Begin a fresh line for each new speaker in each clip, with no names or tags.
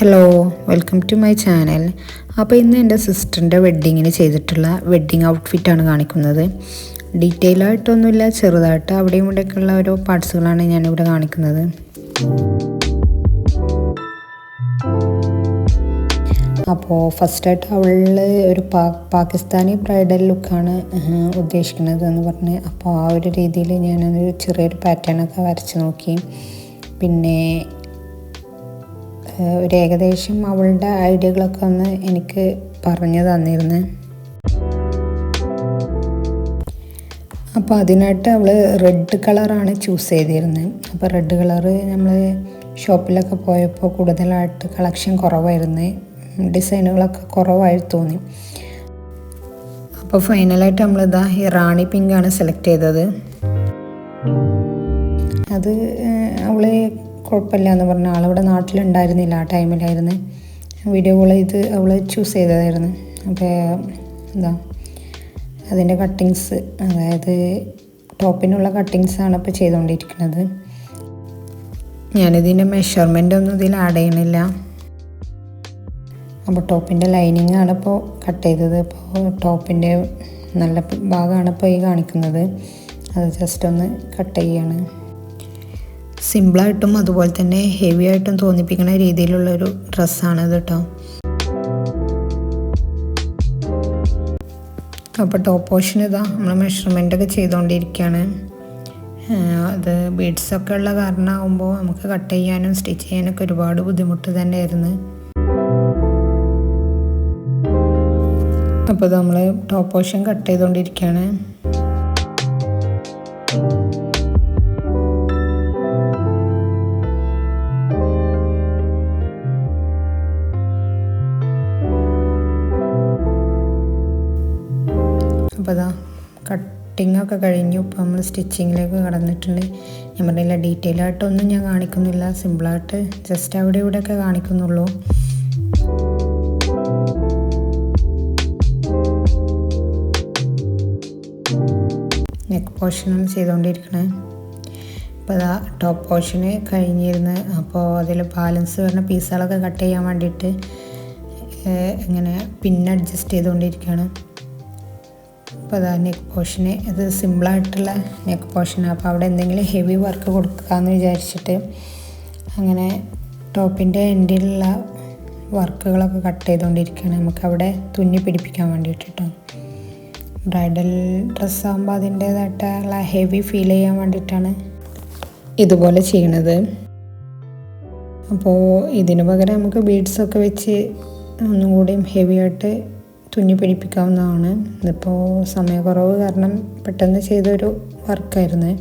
Hello welcome to my channel അപ്പോൾ ഇന്ന് എന്റെ സിസ്റ്ററിന്റെ വെഡ്ഡിങ്ങിന് ചെയ്തിട്ടുള്ള വെഡ്ഡിങ് ഔട്ട്ഫിറ്റാണ് കാണിക്കുന്നത്. ഡീറ്റെയിൽ ആയിട്ടൊന്നുമില്ല ചെറുതായിട്ട് അവിടെയും ഇവിടെയൊക്കെയുള്ള ഓരോ പാർട്സുകളാണ് ഞാനിവിടെ കാണിക്കുന്നത്. അപ്പോൾ ഫസ്റ്റായിട്ട് അവൾ ഒരു പാ പാകിസ്ഥാനി ബ്രൈഡൽ ലുക്കാണ് ഉദ്ദേശിക്കുന്നത് എന്ന് പറഞ്ഞ്. അപ്പോൾ ആ ഒരു രീതിയിൽ ഞാനൊരു ചെറിയൊരു പാറ്റേണൊക്കെ വരച്ച് നോക്കി. പിന്നെ ഒരു ഏകദേശം അവളുടെ ഐഡിയകളൊക്കെ ഒന്ന് എനിക്ക് പറഞ്ഞു തന്നിരുന്നു. അപ്പോൾ അതിനായിട്ട് അവൾ റെഡ് കളറാണ് ചൂസ് ചെയ്തിരുന്നത് അപ്പോൾ റെഡ് കളറ് നമ്മൾ ഷോപ്പിലൊക്കെ പോയപ്പോൾ കൂടുതലായിട്ട് കളക്ഷൻ കുറവായിരുന്നു. ഡിസൈനുകളൊക്കെ കുറവായി തോന്നി. അപ്പോൾ ഫൈനലായിട്ട് നമ്മളിതാ ഈ റാണി പിങ്കാണ് സെലക്ട് ചെയ്തത്. അത് അവൾ കുഴപ്പമില്ല എന്ന് പറഞ്ഞ ആളിവിടെ നാട്ടിലുണ്ടായിരുന്നില്ല ആ ടൈമിലായിരുന്നു. വീഡിയോ കോൾ ചെയ്ത് അവൾ ചൂസ് ചെയ്തതായിരുന്നു. അപ്പോൾ എന്താ അതിന്റെ കട്ടിങ്സ് അതായത് ടോപ്പിനുള്ള കട്ടിങ്സ് കട്ടിങ്സാണ് ഇപ്പോൾ ചെയ്തുകൊണ്ടിരിക്കുന്നത് ഞാനിതിന്റെ മെഷർമെന്റ് ഒന്നും ഇതിൽ ആഡ് ചെയ്യണില്ല. അപ്പോൾ ടോപ്പിന്റെ ലൈനിങ് ആണ് ഇപ്പോൾ കട്ട് ചെയ്തത്. അപ്പോൾ ടോപ്പിന്റെ നല്ല ഭാഗമാണ് ഇപ്പോൾ ഈ കാണിക്കുന്നത്. അത് ജസ്റ്റ് ഒന്ന് കട്ട് ചെയ്യാണ്. സിമ്പിളായിട്ടും അതുപോലെ തന്നെ ഹെവി ആയിട്ടും തോന്നിപ്പിക്കുന്ന രീതിയിലുള്ള രീതിയിലുള്ളൊരു ഡ്രസ്സാണ് ഇത് കേട്ടോ അപ്പോൾ ടോപ്പ് പോർഷൻ ഇതാ നമ്മൾ മെഷർമെന്റ് ഒക്കെ ചെയ്തുകൊണ്ടിരിക്കുകയാണ് അത് ബീഡ്സൊക്കെ ഉള്ള കാരണമാകുമ്പോൾ നമുക്ക് കട്ട് ചെയ്യാനും സ്റ്റിച്ച് ചെയ്യാനൊക്കെ ഒരുപാട് ബുദ്ധിമുട്ട് തന്നെയായിരുന്നു. അപ്പോൾ നമ്മൾ ടോപ്പ് പോർഷൻ കട്ട് ചെയ്തുകൊണ്ടിരിക്കുകയാണ് അതാ കട്ടിങ് ഒക്കെ കഴിഞ്ഞു. ഇപ്പോൾ നമ്മൾ സ്റ്റിച്ചിങ്ങിലേക്ക് കടന്നിട്ടുണ്ട്. ഞാൻ പറഞ്ഞില്ല ഡീറ്റെയിൽ ആയിട്ടൊന്നും ഞാൻ കാണിക്കുന്നില്ല. സിമ്പിളായിട്ട് ജസ്റ്റ് അവിടെ ഇവിടെയൊക്കെ കാണിക്കുന്നുള്ളൂ. നെക്ക് പോർഷനാണ് ചെയ്തുകൊണ്ടിരിക്കണേ. അപ്പോൾ അതാ ടോപ്പ് പോർഷന് കഴിഞ്ഞിരുന്ന്. അപ്പോൾ അതിൽ ബാലൻസ് വരുന്ന പീസുകളൊക്കെ കട്ട് ചെയ്യാൻ വേണ്ടിയിട്ട് ഇങ്ങനെ പിന്നെ അഡ്ജസ്റ്റ് ചെയ്തുകൊണ്ടിരിക്കുകയാണ് അപ്പോൾ അതാ നെക്ക് പോർഷന് ഇത് സിമ്പിളായിട്ടുള്ള നെക്ക് പോർഷനാണ് അപ്പോൾ അവിടെ എന്തെങ്കിലും ഹെവി വർക്ക് കൊടുക്കാമെന്ന് വിചാരിച്ചിട്ട് അങ്ങനെ ടോപ്പിന്റെ എൻഡിലുള്ള വർക്കുകളൊക്കെ കട്ട് ചെയ്തുകൊണ്ടിരിക്കുകയാണ് നമുക്ക് അവിടെ തുന്നി പിടിപ്പിക്കാൻ വേണ്ടിയിട്ട് കേട്ടോ ബ്രൈഡൽ ഡ്രസ്സാകുമ്പോൾ അതിന്റേതായിട്ടുള്ള ഹെവി ഫീൽ ചെയ്യാൻ വേണ്ടിയിട്ടാണ് ഇതുപോലെ ചെയ്യണത്. അപ്പോൾ ഇതിന് പകരം നമുക്ക് ബീഡ്സൊക്കെ വെച്ച് ഒന്നും കൂടിയും ഹെവി ആയിട്ട് തുന്നി പിടിപ്പിക്കാവുന്നതാണ്. ഇതിപ്പോൾ സമയക്കുറവ് കാരണം പെട്ടെന്ന് ചെയ്തൊരു വർക്കായിരുന്നു.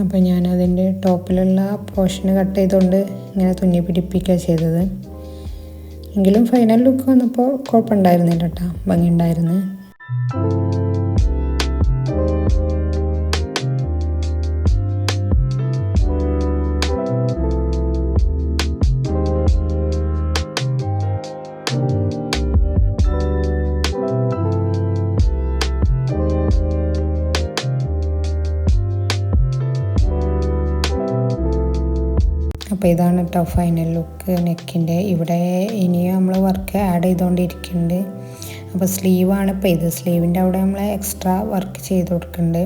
അപ്പോൾ ഞാൻ അതിന്റെ ടോപ്പിലുള്ള പോർഷന് കട്ട് ചെയ്തുകൊണ്ട് ഇങ്ങനെ തുന്നി പിടിപ്പിക്കുക ചെയ്തത്. എങ്കിലും ഫൈനൽ ലുക്ക് വന്നപ്പോൾ കുഴപ്പമുണ്ടായിരുന്നില്ല കേട്ടോ ഭംഗിയുണ്ടായിരുന്നു. അപ്പോൾ ഇതാണ് കേട്ടോ ഫൈനൽ ലുക്ക് നെക്കിന്റെ ഇവിടെ ഇനിയും നമ്മൾ വർക്ക് ആഡ് ചെയ്തുകൊണ്ടിരിക്കുന്നുണ്ട് അപ്പോൾ സ്ലീവാണ് ഇപ്പോൾ ഇത്. സ്ലീവിന്റെ അവിടെ നമ്മൾ എക്സ്ട്രാ വർക്ക് ചെയ്ത് കൊടുക്കുന്നുണ്ട്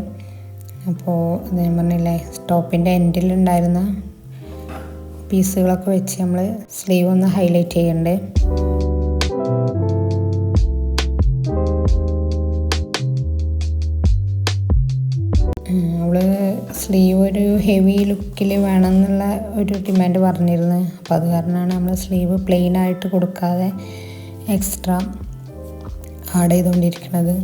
അപ്പോൾ അത് ഞാൻ പറഞ്ഞില്ലേ ടോപ്പിന്റെ എൻഡിലുണ്ടായിരുന്ന പീസുകളൊക്കെ വെച്ച് നമ്മൾ സ്ലീവ് ഒന്ന് ഹൈലൈറ്റ് ചെയ്യണ്ടേ. സ്ലീവ് ഒരു ഹെവി ലുക്കിൽ വേണമെന്നുള്ള ഒരു ഡിമാൻഡ് പറഞ്ഞിരുന്നു. അപ്പോൾ അത് കാരണമാണ് നമ്മൾ സ്ലീവ് പ്ലെയിൻ ആയിട്ട് കൊടുക്കാതെ എക്സ്ട്രാ ആഡ് ചെയ്തുകൊണ്ടിരിക്കുന്നത്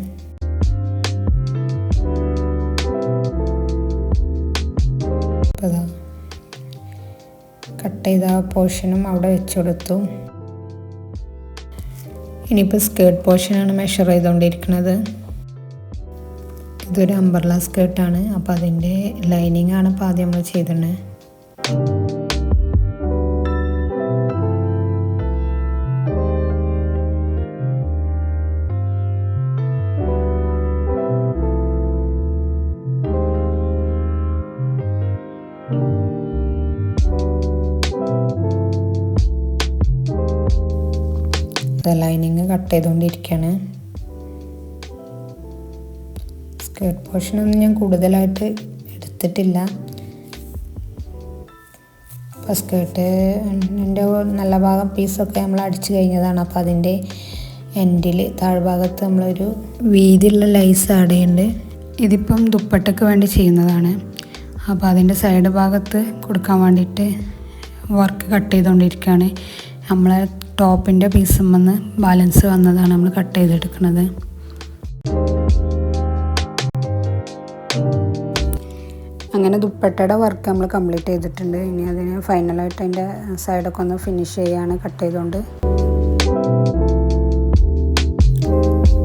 കട്ട് ചെയ്ത പോർഷനും അവിടെ വെച്ച് കൊടുത്തു. ഇനിയിപ്പോൾ സ്കേർട്ട് പോർഷനാണ് മെഷർ ചെയ്തുകൊണ്ടിരിക്കുന്നത് ഇതൊരു അംബർല സ്കേർട്ടാണ് അപ്പോൾ അതിന്റെ ലൈനിങ് ആണ് ഇപ്പോൾ ആദ്യം നമ്മൾ ചെയ്തിട്ടുണ്ട് ലൈനിങ് കട്ട് ചെയ്തുകൊണ്ടിരിക്കുകയാണ് സ്കേർട്ട് പോർഷനൊന്നും ഞാൻ കൂടുതലായിട്ട് എടുത്തിട്ടില്ല. അപ്പോൾ സ്കേർട്ട് എന്റെ നല്ല ഭാഗം പീസൊക്കെ നമ്മൾ അടിച്ചു കഴിഞ്ഞതാണ്. അപ്പോൾ അതിന്റെ എൻഡിൽ താഴ്ഭാഗത്ത് നമ്മളൊരു വീതിയുള്ള ലൈസ് ചെയ്യുന്നുണ്ട് ഇതിപ്പം ദുപ്പട്ടയ്ക്ക് വേണ്ടി ചെയ്യുന്നതാണ്. അപ്പോൾ അതിന്റെ സൈഡ് ഭാഗത്ത് കൊടുക്കാൻ വേണ്ടിയിട്ട് വർക്ക് കട്ട് ചെയ്തുകൊണ്ടിരിക്കുകയാണ് നമ്മളെ ടോപ്പിന്റെ പീസും വന്ന് ബാലൻസ് വന്നതാണ് നമ്മൾ കട്ട് ചെയ്തെടുക്കുന്നത് അങ്ങനെ ദുപ്പട്ടയുടെ വർക്ക് നമ്മൾ കംപ്ലീറ്റ് ചെയ്തിട്ടുണ്ട്. ഇനി അതിന് ഫൈനലായിട്ട് അതിന്റെ സൈഡൊക്കെ ഒന്ന് ഫിനിഷ് ചെയ്യാണ് കട്ട് ചെയ്തുകൊണ്ട്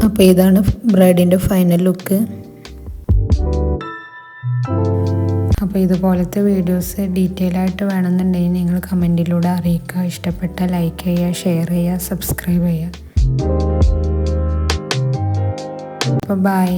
അപ്പോൾ ഇതാണ് ബ്രൈഡിന്റെ ഫൈനൽ ലുക്ക് അപ്പോൾ ഇതുപോലത്തെ വീഡിയോസ് ഡീറ്റെയിൽ ആയിട്ട് വേണമെന്നുണ്ടെങ്കിൽ നിങ്ങൾ കമന്റിലൂടെ അറിയിക്കുക. ഇഷ്ടപ്പെട്ട ലൈക്ക് ചെയ്യുക ഷെയർ ചെയ്യുക സബ്സ്ക്രൈബ് ചെയ്യുക. അപ്പോൾ ബൈ